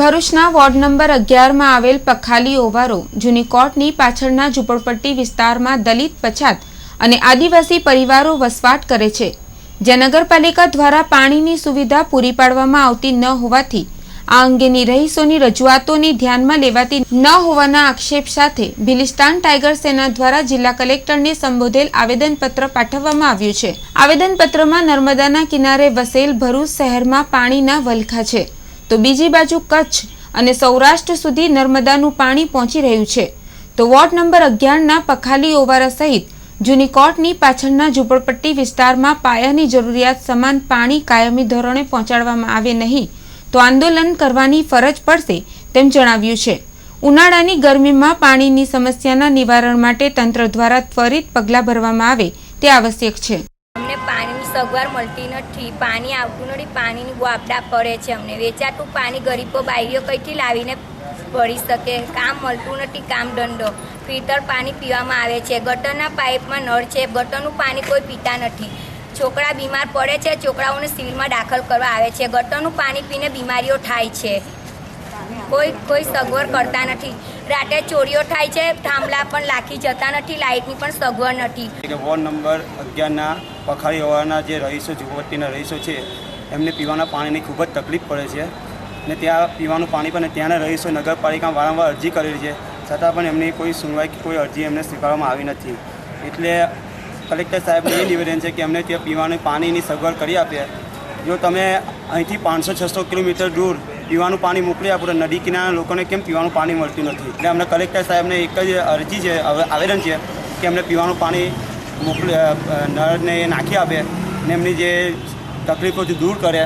ભરૂચના ward number અગિયારમાં આવેલ પખાલી ઓવારો જૂની કોર્ટની પાછળના ઝૂંપડપટ્ટી વિસ્તારમાં દલિત પછાત અને આદિવાસી પરિવારો વસવાટ કરે છે. જ્યાં નગરપાલિકા દ્વારા પાણીની સુવિધા પૂરી પાડવામાં આવતી ન હોવાથી આ અંગેની રહીશોની રજૂઆતોની ધ્યાનમાં લેવાતી ન હોવાના આક્ષેપ સાથે ભિલિસ્તાન ટાઈગર સેના દ્વારા જિલ્લા કલેક્ટરને સંબોધેલ આવેદનપત્ર પાઠવવામાં આવ્યું છે. આવેદનપત્રમાં નર્મદાના કિનારે વસેલ ભરૂચ શહેરમાં પાણીના વલખા છે. તો બીજી બાજુ કચ્છ અને સૌરાષ્ટ્ર સુધી નર્મદાનું પાણી પહોંચી રહ્યું છે. તો વોર્ડ નંબર અગિયારના પખાલી ઓવારા સહિત જૂની કોર્ટની પાછળના ઝૂંપડપટ્ટી વિસ્તારમાં પાયાની જરૂરિયાત સમાન પાણી કાયમી ધોરણે પહોંચાડવામાં આવે નહીં, તો આંદોલન કરવાની ફરજ પડશે તેમ જણાવ્યું છે. ઉનાળાની ગરમીમાં પાણીની સમસ્યાના નિવારણ માટે તંત્ર દ્વારા ત્વરિત પગલાં ભરવામાં આવે તે આવશ્યક છે. સગવડ મળતી નથી. પાણી આવતું નથી. પાણીની આપડા પડે છે અમને. વેચાતું પાણી ગરીબો બાઈઓ કંઈથી લાવીને ભરી શકે? કામ મળતું નથી, કામ દંડો ફિલ્ટર પાણી પીવામાં આવે છે. ગટરના પાઇપમાં નળ છે. ગટરનું પાણી કોઈ પીતા નથી. છોકરા બીમાર પડે છે. છોકરાઓને સિવિલમાં દાખલ કરવા આવે છે. ગટરનું પાણી પીને બીમારીઓ થાય છે. કોઈ કોઈ સગવડ કરતા નથી. રાતે ચોરીઓ થાય છે, થાંભલા પણ લાખી જતા નથી, લાઇટની પણ સગવડ નથી. વોર્ડ નંબર અગિયારના પખારી હોવાના જે રહીશો ઝુંપડપટ્ટીના રહીશો છે, એમને પીવાના પાણીની ખૂબ જ તકલીફ પડે છે. ને ત્યાં પીવાનું પાણી પણ ત્યાંના રહીશો નગરપાલિકા વારંવાર અરજી કરેલી છે. છતાં પણ એમની કોઈ સુનવાઈ કે કોઈ અરજી એમને સ્વીકારવામાં આવી નથી. એટલે કલેક્ટર સાહેબને એ નિવેદન છે કે એમને ત્યાં પીવાનું પાણીની સગવડ કરી આપે. જો તમે અહીંથી પાંચસો છસો કિલોમીટર દૂર પીવાનું પાણી મોકલી આપણે નદી કિનારાના લોકોને કેમ પીવાનું પાણી મળતું નથી? એટલે અમને કલેક્ટર સાહેબને એક જ અરજી છે આવેદન છે કે એમને પીવાનું પાણી મોકલી નળને નાખી આપે ને એમની જે તકલીફો દૂર કરે.